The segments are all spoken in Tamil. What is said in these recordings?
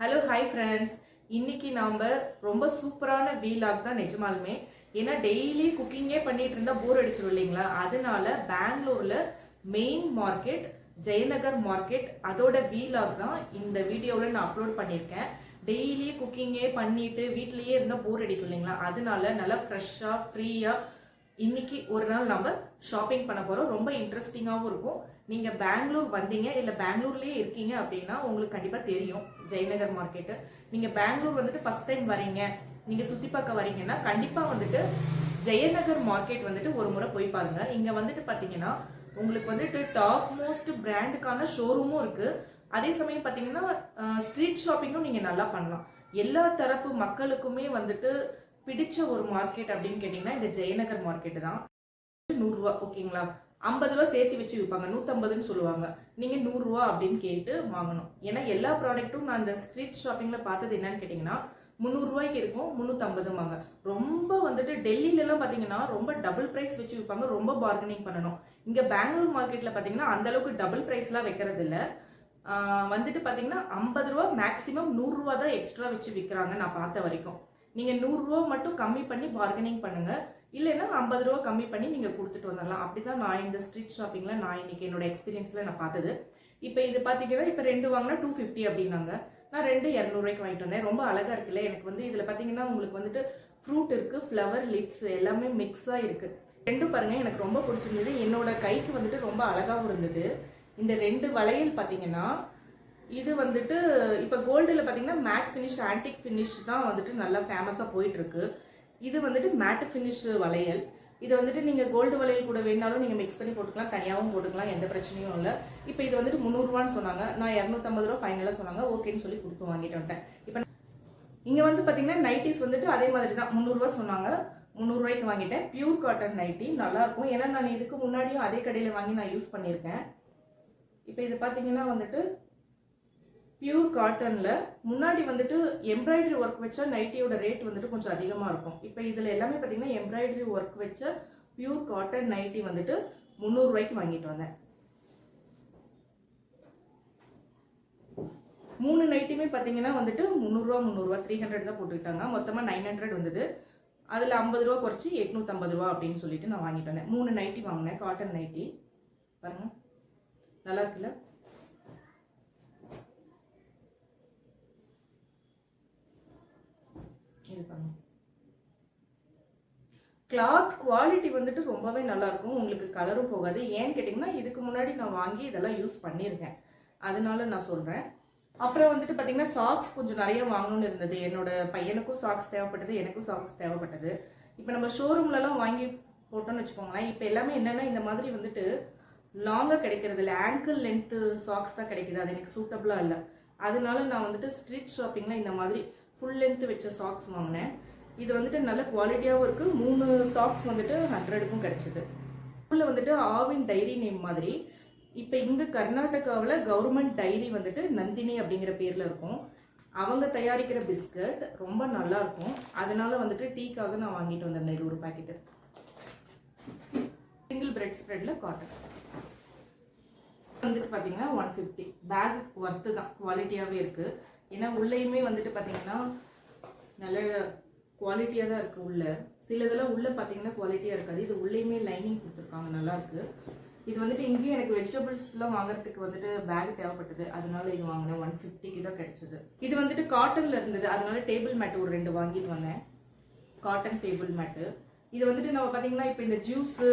ஹலோ ஹாய் ஃப்ரெண்ட்ஸ் இன்னைக்கு நாம் ரொம்ப சூப்பரான வீலாக் தான் நிஜமாலுமே. ஏன்னா டெய்லி குக்கிங்கே பண்ணிட்டு இருந்தா போர் அடிச்சிடும் இல்லைங்களா? அதனால பெங்களூர்ல மெயின் மார்க்கெட் ஜெயநகர் மார்க்கெட் அதோட வீலாக் தான் இந்த வீடியோவில் நான் அப்லோட் பண்ணியிருக்கேன். டெய்லி குக்கிங்கே பண்ணிட்டு வீட்லயே இருந்தால் போர் அடிக்கும் இல்லைங்களா? அதனால நல்லா ஃப்ரெஷ்ஷாக ஃப்ரீயாக இன்னைக்கு ஒரு நாள் நம்ம ஷாப்பிங் பண்ண போறோம். ரொம்ப இன்ட்ரெஸ்டிங்காகவும் இருக்கும். நீங்க பெங்களூர் வந்தீங்க இல்ல பெங்களூர்லயே இருக்கீங்க அப்படின்னா உங்களுக்கு கண்டிப்பா தெரியும். ஜெயநகர் மார்க்கெட் நீங்க பெங்களூர் வந்துட்டு ஃபர்ஸ்ட் டைம் வரீங்க நீங்க சுத்தி பார்க்க வரீங்கன்னா கண்டிப்பா வந்துட்டு ஜெயநகர் மார்க்கெட் வந்துட்டு ஒரு முறை போய் பாருங்க. இங்க வந்துட்டு பாத்தீங்கன்னா உங்களுக்கு வந்துட்டு டாப் மோஸ்ட் பிராண்டுக்கான ஷோரூமும் இருக்கு. அதே சமயம் பாத்தீங்கன்னா ஸ்ட்ரீட் ஷாப்பிங்கும் நீங்க நல்லா பண்ணலாம். எல்லா தரப்பு மக்களுக்குமே வந்துட்டு பிடிச்ச ஒரு மார்க்கெட் அப்படின்னு கேட்டிங்கன்னா இந்த ஜெயநகர் மார்க்கெட் தான். நூறுரூவா ஓகேங்களா? ஐம்பது ரூபா சேர்த்து வச்சு விற்பாங்க நூற்றம்பதுன்னு சொல்லுவாங்க. நீங்கள் நூறுரூவா அப்படின்னு கேட்டு வாங்கணும். ஏன்னா எல்லா ப்ராடக்ட்டும் நான் இந்த ஸ்ட்ரீட் ஷாப்பிங்கில் பார்த்தது என்னன்னு கேட்டிங்கன்னா முந்நூறுரூவாய்க்கு இருக்கும் முந்நூற்றம்பதுமாங்க ரொம்ப வந்துட்டு டெல்லியிலலாம் பார்த்தீங்கன்னா ரொம்ப டபுள் ப்ரைஸ் வச்சு விற்பாங்க ரொம்ப பார்கனிங் பண்ணணும். இங்கே பெங்களூர் மார்க்கெட்டில் பார்த்தீங்கன்னா அந்த அளவுக்கு டபுள் ப்ரைஸ்லாம் வைக்கிறது இல்ல வந்துட்டு பார்த்தீங்கன்னா ஐம்பது ரூபா மேக்ஸிமம் நூறுரூவா தான் எக்ஸ்ட்ரா வச்சு விற்கிறாங்க நான் பார்த்த வரைக்கும். நீங்கள் நூறுரூவா மட்டும் கம்மி பண்ணி பார்கனிங் பண்ணுங்கள் இல்லைன்னா ஐம்பது ரூபா கம்மி பண்ணி நீங்கள் கொடுத்துட்டு வந்துடலாம் அப்படி தான் நான் இந்த ஸ்ட்ரீட் ஷாப்பிங்கில் நான் இன்றைக்கி என்னோட எக்ஸ்பீரியன்ஸில் நான் பார்த்தது. இப்போ இது பார்த்தீங்கன்னா இப்போ ரெண்டு வாங்கினா டூ ஃபிஃப்டி அப்படின்னாங்க. நான் ரெண்டு இரநூறுவாய்க்கு வாங்கிட்டு வந்தேன். ரொம்ப அழகாக இருக்குல்ல எனக்கு வந்து இதில் பார்த்தீங்கன்னா உங்களுக்கு வந்துட்டு ஃப்ரூட் இருக்குது ஃப்ளவர் லிப்ஸ் எல்லாமே மிக்ஸாக இருக்குது ரெண்டும் பாருங்கள் எனக்கு ரொம்ப பிடிச்சிருந்தது. என்னோட கைக்கு வந்துட்டு ரொம்ப அழகாகவும் இருந்தது. இந்த ரெண்டு வளையல் பார்த்தீங்கன்னா இது வந்துட்டு இப்போ கோல்டில் பார்த்தீங்கன்னா மேட் ஃபினிஷ் ஆன்டிக் ஃபினிஷ் தான் வந்துட்டு நல்லா ஃபேமஸாக போயிட்டுருக்கு. இது வந்துட்டு மேட் ஃபினிஷ் வளையல். இது வந்துட்டு நீங்கள் கோல்டு வளையல் கூட வேணாலும் நீங்கள் மிக்ஸ் பண்ணி போட்டுக்கலாம் தனியாகவும் போட்டுக்கலாம் எந்த பிரச்சனையும் இல்லை. இப்போ இது வந்துட்டு முந்நூறுரூவான்னு சொன்னாங்க. நான் இரநூத்தம்பது ரூபா ஃபைனலாக சொன்னாங்க. ஓகேன்னு சொல்லி கொடுத்து வாங்கிட்டு வந்துட்டேன். இப்போ இங்கே வந்து பார்த்தீங்கன்னா நைட்டிஸ் வந்துட்டு அதே மாதிரி தான். முந்நூறுரூவா சொன்னாங்க. முந்நூறுரூவாய்க்கு வாங்கிட்டேன். பியூர் காட்டன் நைட்டி நல்லா இருக்கும். ஏன்னா நான் இதுக்கு முன்னாடியும் அதே கடையில் வாங்கி நான் யூஸ் பண்ணியிருக்கேன். இப்போ இது பார்த்தீங்கன்னா வந்துட்டு பியூர் காட்டனில் முன்னாடி வந்துட்டு எம்ப்ராய்டரி ஒர்க் வச்ச நைட்டியோட ரேட் வந்துட்டு கொஞ்சம் அதிகமாக இருக்கும். இப்போ இதில் எல்லாமே பார்த்தீங்கன்னா எம்ப்ராய்டரி ஒர்க் வச்ச பியூர் காட்டன் நைட்டி வந்துட்டு முந்நூறுரூவாய்க்கு வாங்கிட்டு வந்தேன். மூணு நைட்டியுமே பார்த்தீங்கன்னா வந்துட்டு முந்நூறுரூவா முந்நூறுரூவா த்ரீ ஹண்ட்ரட் தான் போட்டுக்கிட்டாங்க. மொத்தமாக நைன் ஹண்ட்ரட் வந்தது. அதில் ஐம்பது ரூபா குறைச்சி எட்நூற்றம்பது ரூபா அப்படின்னு சொல்லிட்டு நான் வாங்கிட்டு வந்தேன். மூணு நைட்டி வாங்கினேன் காட்டன் நைட்டி பாருங்கள் நல்லா இருக்குல்ல? இது கிளாத் குவாலிட்டி வந்துட்டு ரொம்பவே நல்லா இருக்கும் உங்களுக்கு கலரும் போகாது. ஏன்னு கேட்டிங்கன்னா இதுக்கு முன்னாடி நான் வாங்கி இதெல்லாம் யூஸ் பண்ணியிருக்கேன். அதனால நான் சொல்கிறேன் அப்புறம் வந்துட்டு பார்த்தீங்கன்னா சாக்ஸ் கொஞ்சம் நிறைய வாங்கணும்னு இருந்தது. என்னோட பையனுக்கும் சாக்ஸ் தேவைப்பட்டது எனக்கும் சாக்ஸ் தேவைப்பட்டது. இப்போ நம்ம ஷோரூம்லலாம் வாங்கி போட்டோம்னு வச்சுக்கோங்களேன் இப்போ எல்லாமே என்னென்னா இந்த மாதிரி வந்துட்டு லாங்காக கிடைக்கிறது இல்லை. ஆங்கிள் லென்த்து சாக்ஸ் தான் கிடைக்கிது. அது எனக்கு சூட்டபுளாக இல்லை. அதனால நான் வந்துட்டு ஸ்ட்ரீட் ஷாப்பிங்கில் இந்த மாதிரி ஃபுல் லென்த் வச்ச சாக்ஸ் வாங்கினேன். இது வந்துட்டு நல்ல குவாலிட்டியாகவும் இருக்குது மூணு சாக்ஸ் வந்துட்டு ஹண்ட்ரடுக்கும் கிடைச்சிது. உள்ள வந்துட்டு ஆவின் டைரி நேம் மாதிரி. இப்போ இங்கே கர்நாடகாவில் கவர்மெண்ட் டைரி வந்துட்டு நந்தினி அப்படிங்கிற பேரில் இருக்கும். அவங்க தயாரிக்கிற பிஸ்கட் ரொம்ப நல்லா இருக்கும். அதனால வந்துட்டு டீக்காக நான் வாங்கிட்டு வந்திருந்தேன் இது ஒரு பாக்கெட்டு சிங்கிள் பிரெட் ஸ்ப்ரெட்டில் காட்டன் வந்துட்டு பார்த்தீங்கன்னா ஒன் ஃபிஃப்டி பேகுக்கு ஒர்த்து தான். குவாலிட்டியாகவே இருக்குது ஏன்னா உள்ளேயுமே வந்துட்டு பார்த்தீங்கன்னா நல்ல குவாலிட்டியாக தான் இருக்குது உள்ள. சிலதெல்லாம் உள்ளே பார்த்தீங்கன்னா குவாலிட்டியாக இருக்காது. இது உள்ளேயுமே லைனிங் கொடுத்துருக்காங்க நல்லாயிருக்கு இது வந்துட்டு இங்கேயும் எனக்கு வெஜிடபிள்ஸ்லாம் வாங்குறதுக்கு வந்துட்டு பேக் தேவைப்பட்டது. அதனால இது வாங்கினேன். ஒன் ஃபிஃப்டிக்கு தான் கிடைச்சது. இது வந்துட்டு காட்டனில் இருந்தது. அதனால டேபிள் மேட் ஒரு ரெண்டு வாங்கிட்டு வந்தேன். காட்டன் டேபிள் மேட்டு இது வந்துட்டு நம்ம பார்த்தீங்கன்னா இப்போ இந்த ஜூஸு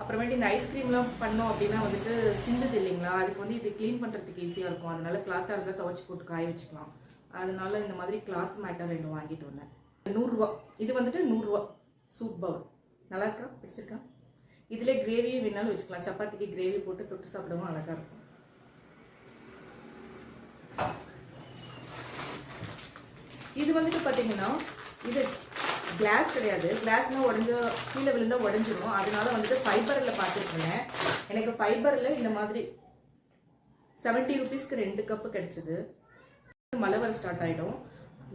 அப்புறமேட்டு இந்த ஐஸ்கிரீம்லாம் பண்ணோம் அப்படின்னா வந்துட்டு சிந்துது இல்லைங்களா? அதுக்கு வந்து இது க்ளீன் பண்ணுறதுக்கு ஈஸியாக இருக்கும். அதனால கிளாத்தாக இருந்தால் துவச்சி போட்டு காய வச்சுக்கலாம். அதனால இந்த மாதிரி கிளாத் மேட்டர் ரெண்டு வாங்கிட்டு வந்தேன். நூறுரூவா. இது வந்துட்டு நூறுரூவா. சூப் பவுல் நல்லா இருக்கா பிடிச்சிருக்கா இதிலே கிரேவியும் வேணாலும் வச்சுக்கலாம். சப்பாத்திக்கு கிரேவி போட்டு தொட்டு சாப்பிடவும் அழகாக இருக்கும். இது வந்துட்டு பார்த்தீங்கன்னா இது கிளாஸ் கிடையாது. கிளாஸ்னால் உடஞ்ச கீழே விழுந்தா உடஞ்சிரும். அதனால வந்துட்டு ஃபைபரில் பார்த்துருக்கேன். எனக்கு ஃபைபரில் இந்த மாதிரி செவன்ட்டி ருபீஸ்க்கு ரெண்டு கப்பு கிடச்சிது. மழை வர ஸ்டார்ட் ஆகிடும்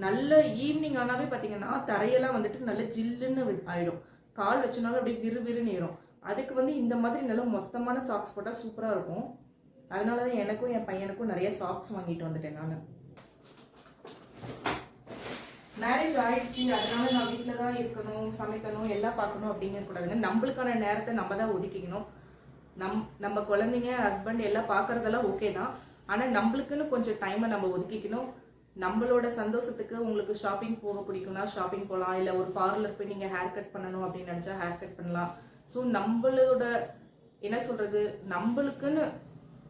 நல்ல ஈவினிங் ஆனாவே பார்த்தீங்கன்னா தரையெல்லாம் வந்துட்டு நல்ல ஜில்லுன்னு ஆகிடும் ஆயிடும். கால் வச்சனாலும் அப்படியே விறு விறுன்னு ஏறும். அதுக்கு வந்து இந்த மாதிரி நல்ல மொத்தமான சாக்ஸ் போட்டால் சூப்பராக இருக்கும். அதனால தான் எனக்கும் என் பையனுக்கும் நிறைய சாக்ஸ் வாங்கிட்டு வந்துட்டேன் நான். மேரேஜ் ஆயிடுச்சு அதனால நான் வீட்டில் தான் இருக்கணும் சமைக்கணும் எல்லாம் பார்க்கணும் அப்படிங்கிற கூடாதுங்க நம்மளுக்கான நேரத்தை நம்ம தான் ஒதுக்கிக்கணும். நம் நம்ம குழந்தைங்க ஹஸ்பண்ட் எல்லாம் பார்க்கறதெல்லாம் ஓகே தான். ஆனால் நம்மளுக்குன்னு கொஞ்சம் டைமை நம்ம ஒதுக்கிக்கணும். நம்மளோட சந்தோஷத்துக்கு உங்களுக்கு ஷாப்பிங் போக பிடிக்கும்னா ஷாப்பிங் போகலாம் இல்லை ஒரு பார்லர் போய் நீங்கள் ஹேர் கட் பண்ணணும் அப்படின்னு நினச்சா ஹேர் கட் பண்ணலாம். ஸோ நம்மளோட என்ன சொல்கிறது நம்மளுக்குன்னு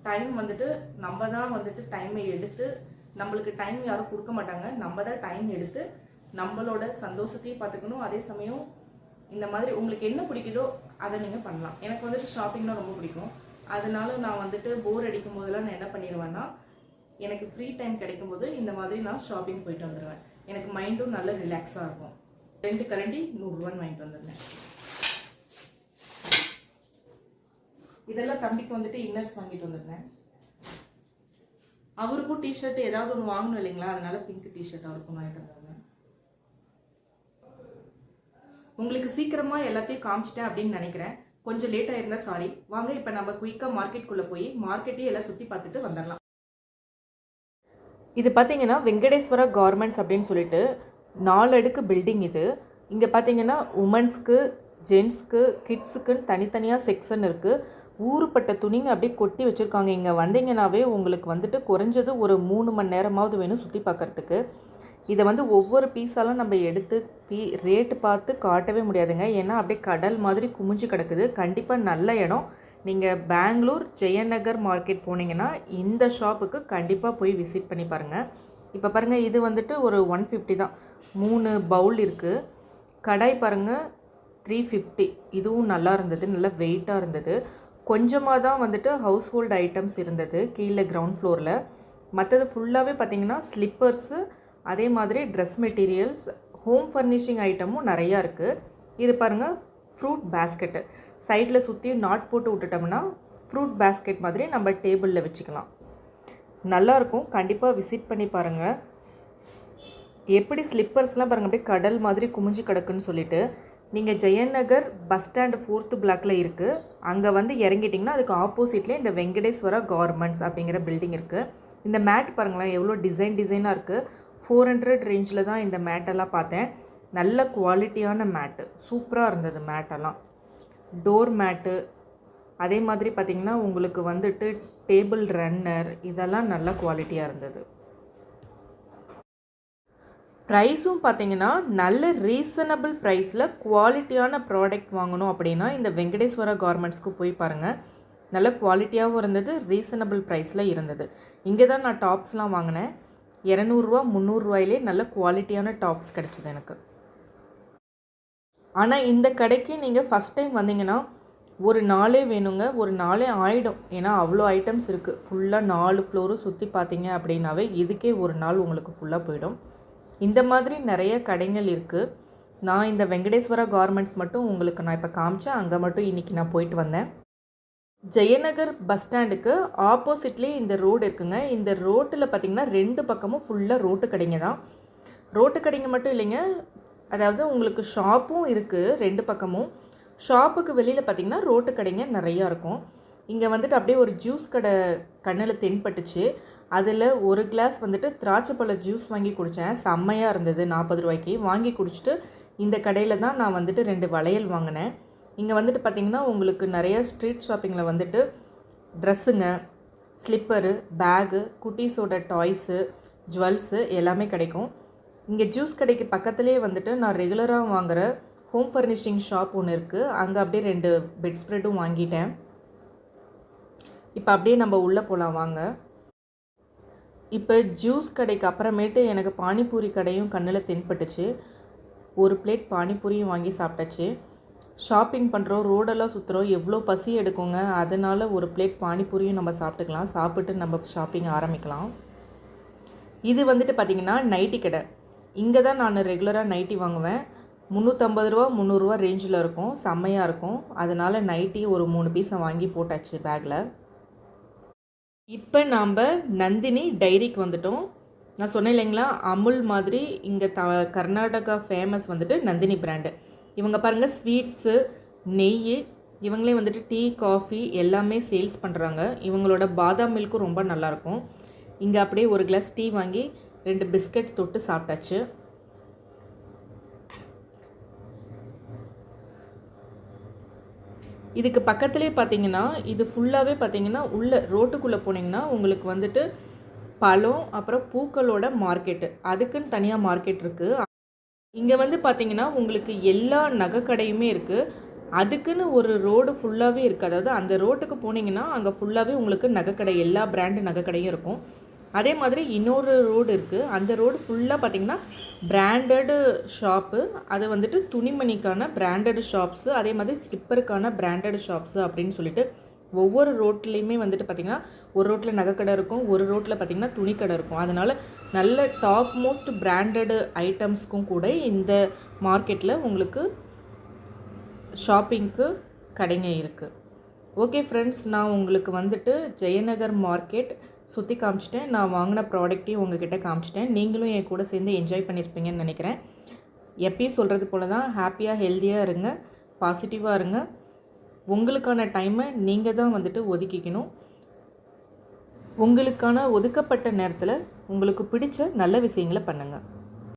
டைம் வந்துட்டு நம்ம தான் வந்துட்டு டைமை எடுத்து நம்மளுக்கு டைம் யாரும் கொடுக்க மாட்டாங்க. நம்ம தான் டைம் எடுத்து நம்மளோட சந்தோஷத்தையும் பார்த்துக்கணும். அதே சமயம் இந்த மாதிரி உங்களுக்கு என்ன பிடிக்குதோ அதை நீங்கள் பண்ணலாம். எனக்கு வந்துட்டு ஷாப்பிங்னா ரொம்ப பிடிக்கும். அதனால நான் வந்துட்டு போர் அடிக்கும் போதெல்லாம் நான் என்ன பண்ணிடுவேன்னா எனக்கு ஃப்ரீ டைம் கிடைக்கும் போது இந்த மாதிரி நான் ஷாப்பிங் போயிட்டு வந்துடுவேன் எனக்கு மைண்டும் நல்ல ரிலாக்ஸாக இருக்கும். ரெண்டு கரண்டி நூறுரூவான்னு வாங்கிட்டு வந்துருந்தேன். இதெல்லாம் தம்பிக்கு வந்துட்டு இன்னர்ஸ் வாங்கிட்டு வந்திருந்தேன். அவருக்கும் டிஷர்ட் ஏதாவது ஒன்று வாங்கணும் இல்லைங்களா? அதனால பிங்க் டிஷர்ட் அவருக்கும் வாங்கிட்டு வந்திருந்தேன். உங்களுக்கு சீக்கிரமா எல்லாத்தையும் காமிச்சிட்டேன் அப்படின்னு நினைக்கிறேன். கொஞ்சம் லேட்டாக இருந்தா சாரி வாங்க இப்போ நம்ம குயிக்காக மார்க்கெட்டுக்குள்ளே போய் மார்க்கெட்டையும் எல்லாம் சுற்றி பார்த்துட்டு வந்துடலாம். இது பார்த்தீங்கன்னா வெங்கடேஸ்வரா கார்மெண்ட்ஸ் அப்படின்னு சொல்லிட்டு நாலு அடுக்கு பில்டிங் இது. இங்கே பார்த்தீங்கன்னா உமன்ஸ்க்கு ஜென்ஸ்க்கு கிட்ஸுக்குன்னு தனித்தனியாக செக்ஷன் இருக்குது ஊறுப்பட்ட துணிங்க அப்படியே கொட்டி வச்சுருக்காங்க. இங்கே வந்தீங்கன்னாவே உங்களுக்கு வந்துட்டு குறைஞ்சது ஒரு மூணு மணி நேரமாவது வேணும் சுற்றி பார்க்கறதுக்கு. இதை வந்து ஒவ்வொரு பீஸாலாம் நம்ம எடுத்து பீ ரேட்டு பார்த்து காட்டவே முடியாதுங்க. ஏன்னா அப்படியே கடல் மாதிரி குமிஞ்சு கிடக்குது. கண்டிப்பாக நல்ல இடம். நீங்கள் பெங்களூர் ஜெயநகர் மார்க்கெட் போனீங்கன்னா இந்த ஷாப்புக்கு கண்டிப்பாக போய் விசிட் பண்ணி பாருங்கள் இப்போ பாருங்கள் இது வந்துட்டு ஒரு ஒன் ஃபிஃப்டி தான். மூணு பவுல் இருக்குது கடாய் பாருங்கள் த்ரீ ஃபிஃப்டி. இதுவும் நல்லா இருந்தது. நல்லா வெயிட்டாக இருந்தது. கொஞ்சமாக தான் வந்துட்டு ஹவுஸ் ஹோல்டு ஐட்டம்ஸ் இருந்தது. கீழே கிரவுண்ட் ஃப்ளோரில் மற்றது ஃபுல்லாகவே பார்த்தீங்கன்னா ஸ்லிப்பர்ஸு அதே மாதிரி ட்ரெஸ் மெட்டீரியல்ஸ் ஹோம் ஃபர்னிஷிங் ஐட்டமும் நிறையா இருக்குது இது பாருங்கள் ஃப்ரூட் பேஸ்கெட்டு சைடில் சுற்றி நாட் போட்டு விட்டுட்டோம்னா ஃப்ரூட் பேஸ்கெட் மாதிரி நம்ம டேபிளில் வச்சுக்கலாம். நல்லாயிருக்கும் கண்டிப்பாக விசிட் பண்ணி பாருங்கள் எப்படி ஸ்லிப்பர்ஸ்லாம் பாருங்கள் அப்படியே கடல் மாதிரி குமிஞ்சு கிடக்குன்னு சொல்லிட்டு நீங்கள் ஜெயநகர் பஸ் ஸ்டாண்டு ஃபோர்த்து பிளாக்கில் இருக்குது அங்கே வந்து இறங்கிட்டிங்கன்னா அதுக்கு ஆப்போசிட்லேயே இந்த வெங்கடேஸ்வரா கார்மெண்ட்ஸ் அப்படிங்கிற பில்டிங் இருக்குது இந்த மேட் பாருங்களேன் எவ்வளோ டிசைன் டிசைனாக இருக்குது ஃபோர் ஹண்ட்ரட் ரேஞ்சில் தான் இந்த மேட்டெல்லாம் பார்த்தேன். நல்ல குவாலிட்டியான மேட்டு சூப்பராக இருந்தது மேட்டெல்லாம் டோர் மேட்டு அதே மாதிரி பார்த்திங்கன்னா உங்களுக்கு வந்துட்டு டேபிள் ரன்னர் இதெல்லாம் நல்ல குவாலிட்டியாக இருந்தது. ப்ரைஸும் பார்த்தீங்கன்னா நல்ல ரீசனபிள் ப்ரைஸில் குவாலிட்டியான ப்ராடக்ட் வாங்கணும் அப்படின்னா இந்த வெங்கடேஸ்வரா கார்மெண்ட்ஸ்க்கு போய் பாருங்கள் நல்ல குவாலிட்டியாகவும் இருந்தது ரீசனபிள் ப்ரைஸில் இருந்தது. இங்கே தான் நான் டாப்ஸ்லாம் வாங்கினேன். இரநூறுவா முந்நூறுரூவாயிலே நல்ல குவாலிட்டியான டாப்ஸ் கிடச்சிது எனக்கு. ஆனால் இந்த கடைக்கு நீங்கள் ஃபஸ்ட் டைம் வந்தீங்கன்னா ஒரு நாளே வேணுங்க ஒரு நாளே ஆகிடும் ஏன்னா அவ்வளோ ஐட்டம்ஸ் இருக்குது ஃபுல்லாக நாலு ஃப்ளோரும் சுற்றி பார்த்தீங்க அப்படின்னாவே இதுக்கே ஒரு நாள் உங்களுக்கு ஃபுல்லாக போயிடும். இந்த மாதிரி நிறைய கடைகள் இருக்குது நான் இந்த வெங்கடேஸ்வரா கார்மெண்ட்ஸ் மட்டும் உங்களுக்கு நான் இப்போ காமிச்சேன். அங்கே மட்டும் இன்றைக்கி நான் போயிட்டு வந்தேன். ஜெயநகர் பஸ் ஸ்டாண்டுக்கு ஆப்போசிட்லேயே இந்த ரோடு இருக்குங்க. இந்த ரோட்டில் பார்த்திங்கன்னா ரெண்டு பக்கமும் ஃபுல்லாக ரோட்டு கடைங்க தான். ரோட்டு கடைங்க மட்டும் இல்லைங்க. அதாவது உங்களுக்கு ஷாப்பும் இருக்குது ரெண்டு பக்கமும். ஷாப்புக்கு வெளியில் பார்த்திங்கன்னா ரோட்டு கடைங்க நிறையா இருக்கும். இங்கே வந்துட்டு அப்படியே ஒரு ஜூஸ் கடை கண்ணில் தென்பட்டுச்சு. அதில் ஒரு கிளாஸ் வந்துட்டு திராட்சைப்பழ ஜூஸ் வாங்கி குடித்தேன் செம்மையாக இருந்தது. நாற்பது ரூபாய்க்கு வாங்கி குடிச்சிட்டு இந்த கடையில் தான் நான் வந்துட்டு ரெண்டு வளையல் வாங்கினேன். இங்கே வந்துட்டு பார்த்திங்கன்னா உங்களுக்கு நிறைய ஸ்ட்ரீட் ஷாப்பிங்கில் வந்துட்டு ட்ரெஸ்ஸுங்க ஸ்லிப்பரு பேகு குட்டீஸோட டாய்ஸு ஜுவல்ஸு எல்லாமே கிடைக்கும். இங்கே ஜூஸ் கடைக்கு பக்கத்துலேயே வந்துட்டு நான் ரெகுலராக வாங்குகிற ஹோம் ஃபர்னிஷிங் ஷாப் ஒன்று இருக்குது அங்கே அப்படியே ரெண்டு பெட் ஸ்ப்ரெட்டும் வாங்கிட்டேன். இப்போ அப்படியே நம்ம உள்ளே போகலாம் வாங்க. இப்போ ஜூஸ் கடைக்கு அப்புறமேட்டு எனக்கு பானிபூரி கடையும் கண்ணில் தென்பட்டுச்சு. ஒரு பிளேட் பானிபூரியும் வாங்கி சாப்பிட்டாச்சு. ஷாப்பிங் பண்ணுறோம் ரோடெல்லாம் சுற்றுறோம் எவ்வளோ பசி எடுக்குங்க அதனால் ஒரு பிளேட் பானிபூரியும் நம்ம சாப்பிட்டுக்கலாம். சாப்பிட்டு நம்ம ஷாப்பிங் ஆரம்பிக்கலாம். இது வந்துட்டு பார்த்திங்கன்னா நைட்டி கடை. இங்கே தான் நான் ரெகுலராக நைட்டி வாங்குவேன். முந்நூற்றம்பது ரூபா முந்நூறுரூவா ரேஞ்சில் இருக்கும். செம்மையாக இருக்கும். அதனால் நைட்டி ஒரு மூணு பீஸை வாங்கி போட்டாச்சு பேக்கில் இப்போ நாம் நந்தினி டைரிக்கு வந்துட்டோம். நான் சொன்னேன் இல்லைங்களா? அமுல் மாதிரி இங்கே த கர்நாடகா ஃபேமஸ் வந்துட்டு நந்தினி பிராண்டு இவங்க பாருங்கள் ஸ்வீட்ஸு நெய் இவங்களே வந்துட்டு டீ காஃபி எல்லாமே சேல்ஸ் பண்ணுறாங்க இவங்களோட பாதாம் மில்க்கும் ரொம்ப நல்லாயிருக்கும் இங்கே அப்படியே ஒரு கிளாஸ் டீ வாங்கி ரெண்டு பிஸ்கட் தொட்டு சாப்பிட்டாச்சு. இதுக்கு பக்கத்துலேயே பார்த்தீங்கன்னா இது ஃபுல்லாகவே பார்த்தீங்கன்னா உள்ளே ரோட்டுக்குள்ளே போனீங்கன்னா உங்களுக்கு வந்துட்டு பழம் அப்புறம் பூக்களோட மார்க்கெட்டு அதுக்குன்னு தனியாக மார்க்கெட் இருக்குது இங்கே வந்து பார்த்தீங்கன்னா உங்களுக்கு எல்லா நகைக்கடையுமே இருக்குது அதுக்குன்னு ஒரு ரோடு ஃபுல்லாகவே இருக்குது அதாவது அந்த ரோட்டுக்கு போனீங்கன்னா அங்கே ஃபுல்லாகவே உங்களுக்கு நகைக்கடை எல்லா பிராண்டு நகைக்கடையும் இருக்கும். அதே மாதிரி இன்னொரு ரோடு இருக்குது அந்த ரோடு ஃபுல்லாக பார்த்தீங்கன்னா பிராண்டடு ஷாப்பு அது வந்துட்டு துணிமணிக்கான பிராண்டடு ஷாப்ஸு அதே மாதிரி ஸ்லிப்பருக்கான பிராண்டடு ஷாப்ஸு அப்படின்னு சொல்லிட்டு ஒவ்வொரு ரோட்லேயுமே வந்துட்டு பார்த்திங்கன்னா ஒரு ரோட்டில் நகைக்கடை இருக்கும் ஒரு ரோட்டில் பார்த்திங்கன்னா துணிக்கடை இருக்கும். அதனால் நல்ல டாப் மோஸ்ட் பிராண்டடு ஐட்டம்ஸ்க்கும் கூட இந்த மார்க்கெட்டில் உங்களுக்கு ஷாப்பிங்க்கு கடைங்க இருக்குது ஓகே ஃப்ரெண்ட்ஸ் நான் உங்களுக்கு வந்துட்டு ஜெயநகர் மார்க்கெட் சுற்றி காமிச்சிட்டேன். நான் வாங்கின ப்ராடக்ட்டையும் உங்ககிட்ட காமிச்சிட்டேன். நீங்களும் என் கூட சேர்ந்து என்ஜாய் பண்ணியிருப்பீங்கன்னு நினைக்கிறேன். எப்பயும் சொல்கிறது போல தான் ஹாப்பியாக ஹெல்த்தியாக இருங்க பாசிட்டிவாக இருங்க. உங்களுக்கான டைமை நீங்கள் தான் வந்துட்டு ஒதுக்கிக்கணும். உங்களுக்கான ஒதுக்கப்பட்ட நேரத்தில் உங்களுக்கு பிடிச்ச நல்ல விஷயங்களை பண்ணுங்கள்